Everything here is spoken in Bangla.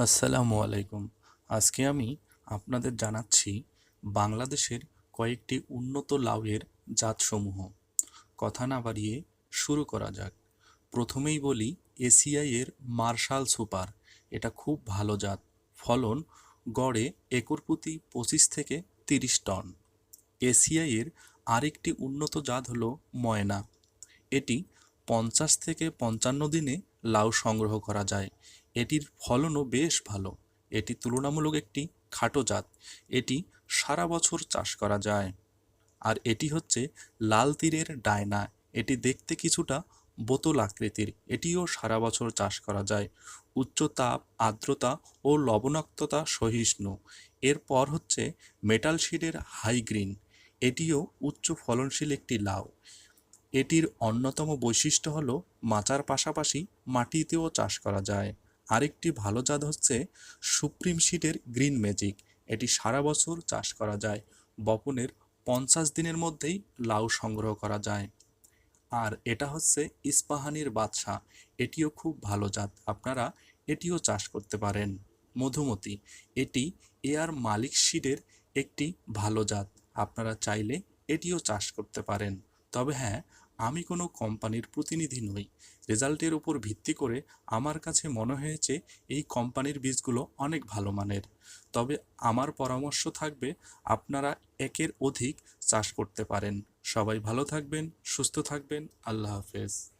আসসালামু আলাইকুম। আজকে আমি আপনাদের জানাচ্ছি বাংলাদেশের কয়েকটি উন্নত লাউয়ের জাতসমূহ। কথা না বাড়িয়ে শুরু করা যাক। প্রথমেই বলি, এসিআই এর মার্শাল সুপার। এটা খুব ভালো জাত। ফলন গড়ে একর প্রতি পঁচিশ থেকে তিরিশ টন। এসিআই এর আরেকটি উন্নত জাত হলো ময়না। এটি পঞ্চাশ থেকে পঞ্চান্ন দিনে লাউ সংগ্রহ করা যায়। এটির ফলনও বেশ ভালো। এটি তুলনামূলক একটি খাটো জাত। এটি সারা বছর চাষ করা যায়। আর এটি হচ্ছে লাল তীরের ডায়না। এটি দেখতে কিছুটা বোতল আকৃতির। এটিও সারা বছর চাষ করা যায়। উচ্চ তাপ, আর্দ্রতা ও লবণাক্ততা সহিষ্ণু। এরপর হচ্ছে মেটাল শিডের হাই গ্রিন এটিও উচ্চ ফলনশীল একটি লাউ। এটির অন্যতম বৈশিষ্ট্য হলো মাচার পাশাপাশি মাটিতেও চাষ করা যায়। আরেকটি ভালো জাত হচ্ছে সুপ্রিম শিটের গ্রিন ম্যাজিক। এটি সারা বছর চাষ করা যায়। বপনের পঞ্চাশ দিনের মধ্যেই লাউ সংগ্রহ করা যায়। আর এটা হচ্ছে ইস্পাহানির বাদশা এটিও খুব ভালো জাত। আপনারা এটিও চাষ করতে পারেন। মধুমতি। এটি এয়ার মালিক শিডের একটি ভালো জাত। আপনারা চাইলে এটিও চাষ করতে পারেন। তবে হ্যাঁ আমি কোনো কোম্পানির প্রতিনিধি নই। রেজাল্টের উপর ভিত্তি করে আমার কাছে মনে হয়েছে এই কোম্পানির বীজগুলো অনেক ভালো মানের। তবে আমার পরামর্শ থাকবে আপনারা একের অধিক চাষ করতে পারেন। সবাই ভালো থাকবেন, সুস্থ থাকবেন। আল্লাহ হাফেজ।